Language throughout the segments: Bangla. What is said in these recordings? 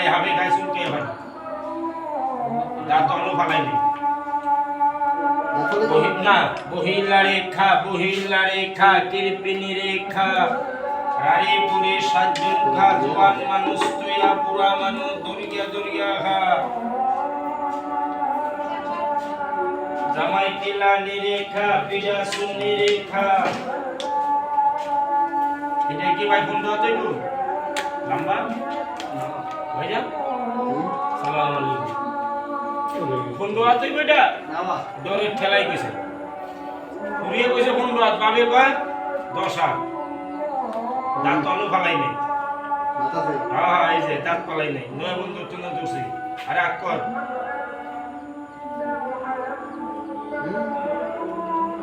এই হাবে খায় চুলকে এবার দাঁত অন্য ফালাইনি না। বহিলা রেখা বহিলা রেখা কৃপিনী রেখা। রারে পুরে সাতজন খা জোয়ান মানুষ তুইয়া পুরা মানুষ দরিয়া দরিয়া খা জামাই কিলা নিরেখা পিজা সুন্নি রেখা। এটা কি ভাই ফোন দেওয়া যাইব লম্বা ভাইয়া? সালাম আলাইকুম ফোন এটা দরে ঠেলাই কইছে ঘুরিয়ে কইছে ফোন পাবে দশ হাত দাঁত ফালাই নেই। হ্যাঁ হ্যাঁ এই যে দাঁত পালাই নেই। নয় দোষী আরে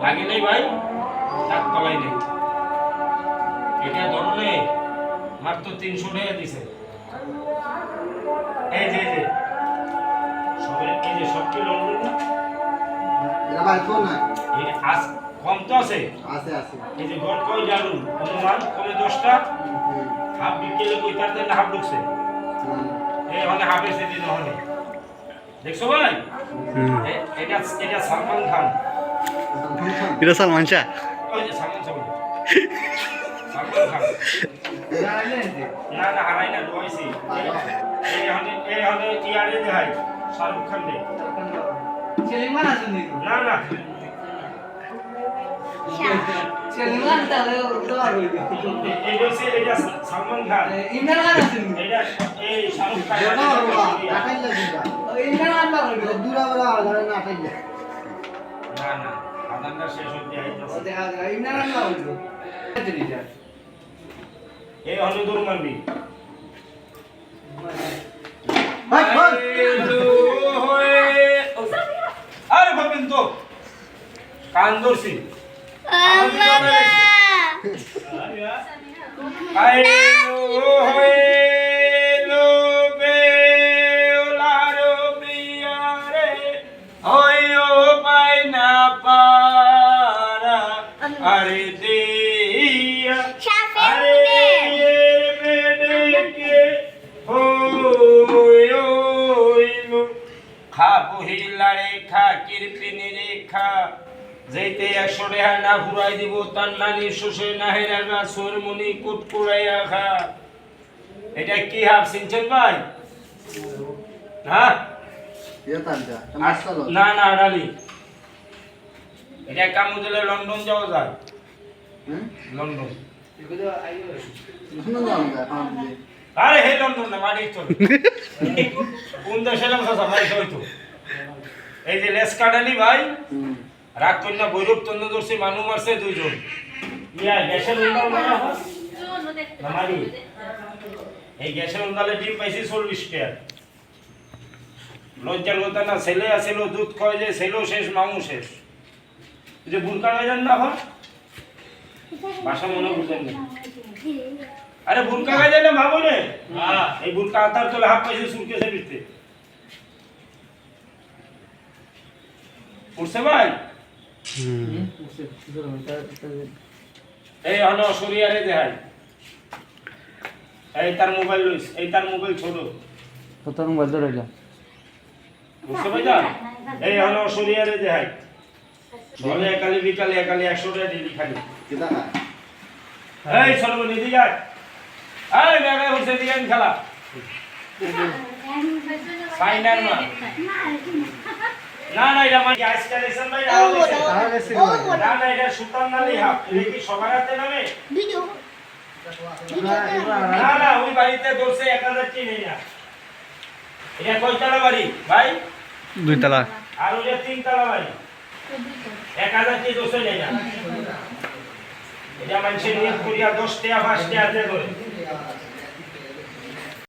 লাগে নেই ভাই? দাঁত পালাই নেই। এটা ধরনে মাত্র তিনশো টাকা দিছে। এই যে যে। সবের এই যে সব কি লন্ডন না? এই আস কম তো আছে? এই যে গড় অনুমান কমে হাফ বিকেলে কই তার জন্য হাফ ঢুকছে? এই মানে হাফ এসে দিন হলে। দেখছ ভাই? এটা এটা সালমান খান। এটা সালমান শাহ। ওই যে সালমান খান সালমান খান। না না হারাই না রয়েছি এই হলে এই হলে ইয়ারে দেখাই শাহরুখ খান দে না না এ- এই হচ্ছে এটা সালমান খান এটা এই শাহরুখ খান না না খাদানটা শেষ হতে আইতাছে এই হলে দূর মারবি আরে ভাবেন তো কান ধরছি আরে দিয়া বহিলা রেখা কৃপিনী রেখা যেতে একশো রেহা না ঘুরাই দিব তার নানি শ্বশুর না হেরা গা সোর মনি কুট কুড়াইয়া খা এটা কি হাফ সিনছেন ভাই? হ্যাঁ না না ডালি এটা কামু দিলে লন্ডন। যাওয়া যায় লন্ডন আরে হে লন্ডন না মাটি চল। কোন দেশে সাসা ভাই হইতো এই যে লেস কাটালি ভাই রাগ কন্যা বৈরব তন্ন দর্শী মানু মারছে দুইজন। ইয়া গ্যাসের উন্দাল মারা। এই গ্যাসের উন্দালে ডিম পাইছি চল্লিশ টাকা লজ্জার কথা না ছেলে আসিল দুধ খাওয়া যায় ছেলেও শেষ মামু শেষ। যে বুরকা গাইলেন না হয় ভাষা মনে বুঝেন না। আরে বুরকা না ভাবো রে এই বুরকা আতার তোলে হাফ পাইছে সুরকেছে বিতে উঠছে ভাই এই হলো সরিয়ারে দেখাই এই তার মোবাইল লইস এই তার মোবাইল ছোট বুঝতে পাইছা এই হলো সরিয়ারে দেখাই বলে একালি বিকালে একালি একশো টাকা দিদি খালি এই সর্ব নিদি যাক এই বেড়া হচ্ছে দিয়ান খেলা ফাইনাল মা না না এটা মানে আইস কালেকশন ভাই না না এটা সুতার নালি হাফ। এটা কি সবার হাতে নামে? না না ওই বাড়িতে দোষে এক হাজার চিনি না। এটা কয়তলা বাড়ি? ভাই? দুই তালা আর ওটা তিনতলা বাড়ি। এক হাজার কি দোষে নেই না। এটা মানুষের নিয়ে করিয়া দশ টাকা পাঁচ টাকা করে